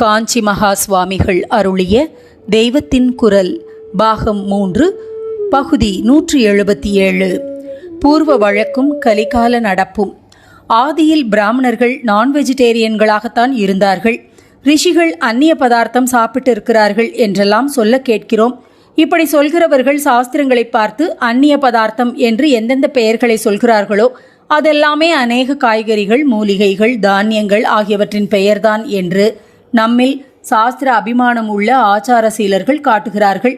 காஞ்சி மகா சுவாமிகள் அருளிய தெய்வத்தின் குரல் பாகம் மூன்று பகுதி நூற்றி எழுபத்தி ஏழு. பூர்வ வழக்கும் கலிகால நடப்பும். ஆதியில் பிராமணர்கள் நான் வெஜிடேரியன்களாகத்தான் இருந்தார்கள். ரிஷிகள் அந்நிய பதார்த்தம் சாப்பிட்டு இருக்கிறார்கள் என்றெல்லாம் சொல்ல கேட்கிறோம். இப்படி சொல்கிறவர்கள் சாஸ்திரங்களை பார்த்து அந்நிய பதார்த்தம் என்று எந்தெந்த பெயர்களை சொல்கிறார்களோ அதெல்லாமே அநேக காய்கறிகள் மூலிகைகள் தானியங்கள் ஆகியவற்றின் பெயர்தான் என்று நம்மில் சாஸ்திர அபிமானம் உள்ள ஆச்சார சீலர்கள் காட்டுகிறார்கள்.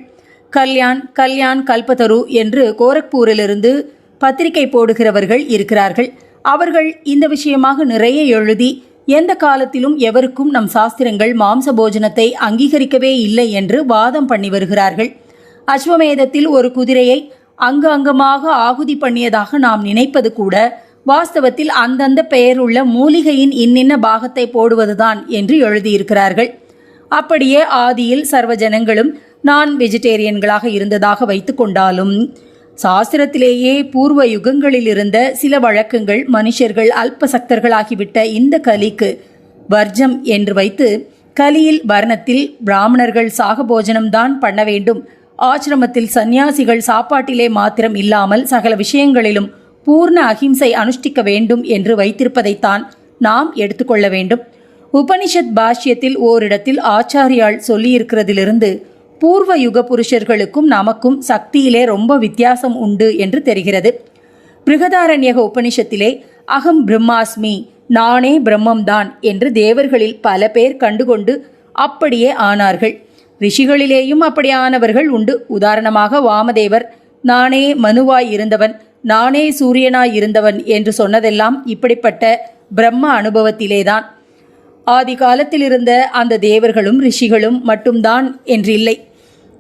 கல்யாண் கல்யாண் கல்பத்தரு என்று கோரக்பூரிலிருந்து பத்திரிகை போடுகிறவர்கள் இருக்கிறார்கள். அவர்கள் இந்த விஷயமாக நிறைய எழுதி எந்த காலத்திலும் எவருக்கும் நம் சாஸ்திரங்கள் மாம்ச போஜனத்தை அங்கீகரிக்கவே இல்லை என்று வாதம் பண்ணி வருகிறார்கள். அஸ்வமேதத்தில் ஒரு குதிரையை அங்கு அங்கமாக ஆகுதி பண்ணியதாக நாம் நினைப்பது கூட வாஸ்தவத்தில் அந்தந்த பெயருள்ள மூலிகையின் இன்னின்ன பாகத்தை போடுவதுதான் என்று எழுதியிருக்கிறார்கள். அப்படியே ஆதியில் சர்வஜனங்களும் நான் வெஜிடேரியன்களாக இருந்ததாக வைத்துக்கொண்டாலும் சாஸ்திரத்திலேயே பூர்வ யுகங்களில் இருந்த சில வழக்கங்கள் மனுஷர்கள் அல்பசக்தர்களாகிவிட்ட இந்த கலிக்கு வர்ஜம் என்று வைத்து கலியில் வர்ணத்தில் பிராமணர்கள் சாகபோஜனம்தான் பண்ண வேண்டும். ஆசிரமத்தில் சந்நியாசிகள் சாப்பாட்டிலே மாத்திரம் இல்லாமல் சகல விஷயங்களிலும் பூர்ண அகிம்சை அனுஷ்டிக்க வேண்டும் என்று வைத்திருப்பதைத்தான் நாம் எடுத்துக்கொள்ள வேண்டும். உபனிஷத் பாஷ்யத்தில் ஓரிடத்தில் ஆச்சாரியால் சொல்லியிருக்கிறதிலிருந்து பூர்வ யுக புருஷர்களுக்கும் நமக்கும் சக்தியிலே ரொம்ப வித்தியாசம் உண்டு என்று தெரிகிறது. பிருகதாரண்யக உபனிஷத்திலே அகம் பிரம்மாஸ்மி நானே பிரம்மம்தான் என்று தேவர்களில் பல பேர் கண்டுகொண்டு அப்படியே ஆனார்கள். ரிஷிகளிலேயும் அப்படியானவர்கள் உண்டு. உதாரணமாக வாமதேவர் நானே மனுவாய் இருந்தவன் நானே சூரியனாய் இருந்தவன் என்று சொன்னதெல்லாம் இப்படிப்பட்ட பிரம்ம அனுபவத்திலேதான். ஆதி காலத்திலிருந்த அந்த தேவர்களும் ரிஷிகளும் மட்டும்தான் என்றில்லை.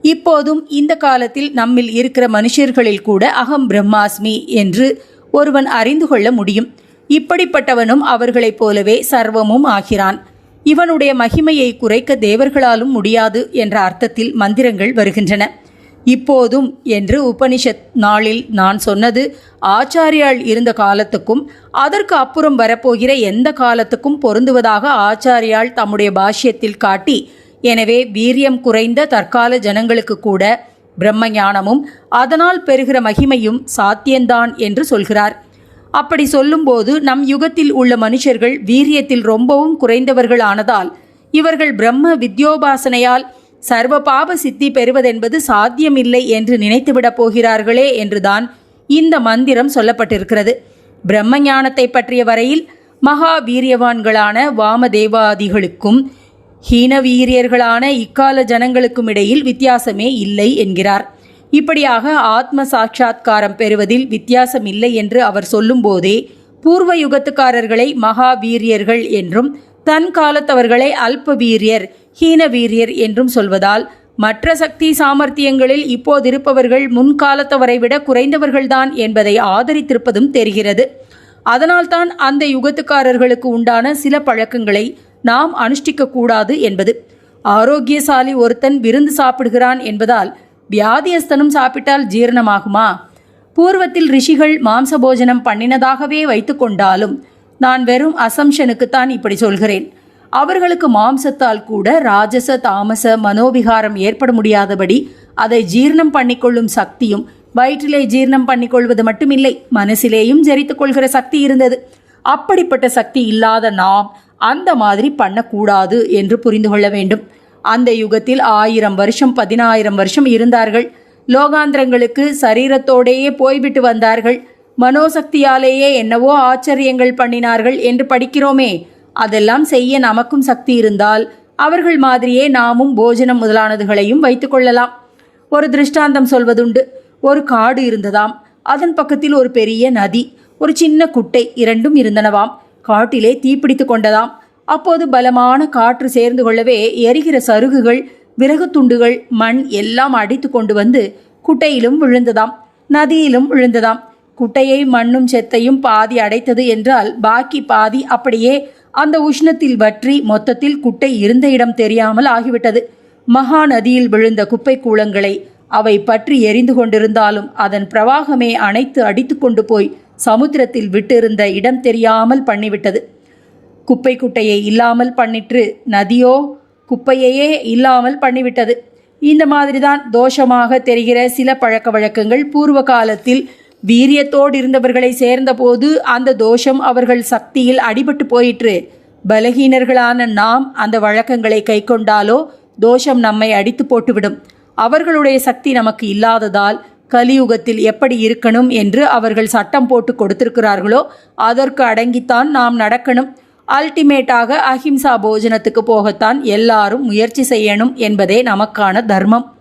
இப்போதும் இந்த காலத்தில் நம்மில் இருக்கிற மனுஷர்களில் கூட அகம் பிரம்மாஸ்மி என்று ஒருவன் அறிந்து கொள்ள முடியும். இப்படிப்பட்டவனும் அவர்களைப் போலவே சர்வமும் ஆகிறான். இவனுடைய மகிமையை குறைக்க தேவர்களாலும் முடியாது என்ற அர்த்தத்தில் மந்திரங்கள் வருகின்றன. இப்போதும் என்று உபனிஷத் நாளில் நான் சொன்னது ஆச்சாரியால் இருந்த காலத்துக்கும் அதற்கு அப்புறம் வரப்போகிற எந்த காலத்துக்கும் பொருந்துவதாக ஆச்சாரியால் தம்முடைய பாஷ்யத்தில் காட்டி எனவே வீரியம் குறைந்த தற்கால ஜனங்களுக்கு கூட பிரம்ம ஞானமும் அதனால் பெறுகிற மகிமையும் சாத்தியந்தான் என்று சொல்கிறார். அப்படி சொல்லும்போது நம் யுகத்தில் உள்ள மனுஷர்கள் வீரியத்தில் ரொம்பவும் குறைந்தவர்கள் ஆனதால் இவர்கள் பிரம்ம வித்யோபாசனையால் சர்வ பாப சித்தி பெறுவதென்பது சாத்தியமில்லை என்று நினைத்துவிடப் போகிறார்களே என்றுதான் இந்த மந்திரம் சொல்லப்பட்டிருக்கிறது. பிரம்ம ஞானத்தை பற்றிய வரையில் மகா வீரியவான்களான வாமதேவாதிகளுக்கும் ஹீன வீரியர்களான இக்கால ஜனங்களுக்கும் இடையில் வித்தியாசமே இல்லை என்கிறார். இப்படியாக ஆத்ம சாட்சா்காரம் பெறுவதில் வித்தியாசம் இல்லை என்று அவர் சொல்லும்போதே பூர்வ யுகத்துக்காரர்களை மகாவீரியர்கள் என்றும் தன் காலத்தவர்களை அல்ப வீரியர் ஹீன வீரியர் என்றும் சொல்வதால் மற்ற சக்தி சாமர்த்தியங்களில் இப்போதிருப்பவர்கள் முன்காலத்தவரை விட குறைந்தவர்கள்தான் என்பதை ஆதரித்திருப்பதும் தெரிகிறது. அதனால்தான் அந்த யுகத்துக்காரர்களுக்கு உண்டான சில பழக்கங்களை நாம் அனுஷ்டிக்க கூடாது என்பது. ஆரோக்கியசாலி ஒருத்தன் விருந்து சாப்பிடுகிறான் என்பதால் வியாதியஸ்தனும் சாப்பிட்டால் ஜீரணமாகுமா? பூர்வத்தில் ரிஷிகள் மாம்ச போஜனம் பண்ணினதாகவே வைத்துக்கொண்டாலும் நான் வெறும் அசம்ஷனுக்குத்தான் இப்படி சொல்கிறேன். அவர்களுக்கு மாம்சத்தால் கூட ராஜச தாமச மனோவிகாரம் ஏற்பட முடியாதபடி அதை ஜீர்ணம் பண்ணிக்கொள்ளும் சக்தியும் வயிற்றிலே ஜீர்ணம் பண்ணிக்கொள்வது மட்டுமில்லை மனசிலேயும் ஜெரித்து கொள்கிற சக்தி இருந்தது. அப்படிப்பட்ட சக்தி இல்லாத நாம் அந்த மாதிரி பண்ணக்கூடாது என்று புரிந்து கொள்ள வேண்டும். அந்த யுகத்தில் ஆயிரம் வருஷம் பதினாயிரம் வருஷம் இருந்தார்கள். லோகாந்திரங்களுக்கு சரீரத்தோடேயே போய்விட்டு வந்தார்கள். மனோசக்தியாலேயே என்னவோ ஆச்சரியங்கள் பண்ணினார்கள் என்று படிக்கிறோமே. அதெல்லாம் செய்ய நமக்கும் சக்தி இருந்தால் அவர்கள் மாதிரியே நாமும் போஜனம் முதலானதுகளையும் வைத்துக்கொள்ளலாம் ஒரு திருஷ்டாந்தம் சொல்வதுண்டு. ஒரு காடு இருந்ததாம். அதன் பக்கத்தில் ஒரு பெரிய நதி. ஒரு சின்ன குட்டை இரண்டும் இருந்தனவாம். காட்டிலே தீப்பிடித்து கொண்டதாம். அப்போது பலமான காற்று சேர்ந்து கொள்ளவே எரிகிற சருகுகள் விறகு துண்டுகள் மண் எல்லாம் அடித்து கொண்டு வந்து குட்டையிலும் விழுந்ததாம். நதியிலும் விழுந்ததாம். குட்டையை மண்ணும் செத்தையும் பாதி அடைத்தது என்றால் பாக்கி பாதி அப்படியே அந்த உஷ்ணத்தில் வற்றி மொத்தத்தில் குட்டை இருந்த இடம் தெரியாமல் ஆகிவிட்டது. மகா நதியில் விழுந்த குப்பை கூளங்களை அவை பற்றி எரிந்து கொண்டிருந்தாலும் அதன் பிரவாகமே அணைத்து அடித்து கொண்டு போய் சமுத்திரத்தில் விட்டிருந்த இடம் தெரியாமல் பண்ணிவிட்டது. குப்பை குட்டையை இல்லாமல் பண்ணிற்று நதியோ குப்பையையே இல்லாமல் பண்ணிவிட்டது. இந்த மாதிரிதான் தோஷமாக தெரிகிற சில பழக்க வழக்கங்கள் பூர்வ காலத்தில் வீரியத்தோடு இருந்தவர்களை சேர்ந்தபோது அந்த தோஷம் அவர்கள் சக்தியில் அடிபட்டு போயிற்று. பலகீனர்களான நாம் அந்த வழக்கங்களை கைக்கொண்டாலோ தோஷம் நம்மை அடித்து போட்டுவிடும். அவர்களுடைய சக்தி நமக்கு இல்லாததால் கலியுகத்தில் எப்படி இருக்கணும் என்று அவர்கள் சட்டம் போட்டு கொடுத்திருக்கிறார்களோ அதற்கு அடங்கித்தான் நாம் நடக்கணும். அல்டிமேட்டாக அஹிம்சா போஜனத்துக்கு போகத்தான் எல்லாரும் முயற்சி செய்யணும் என்பதே நமக்கான தர்மம்.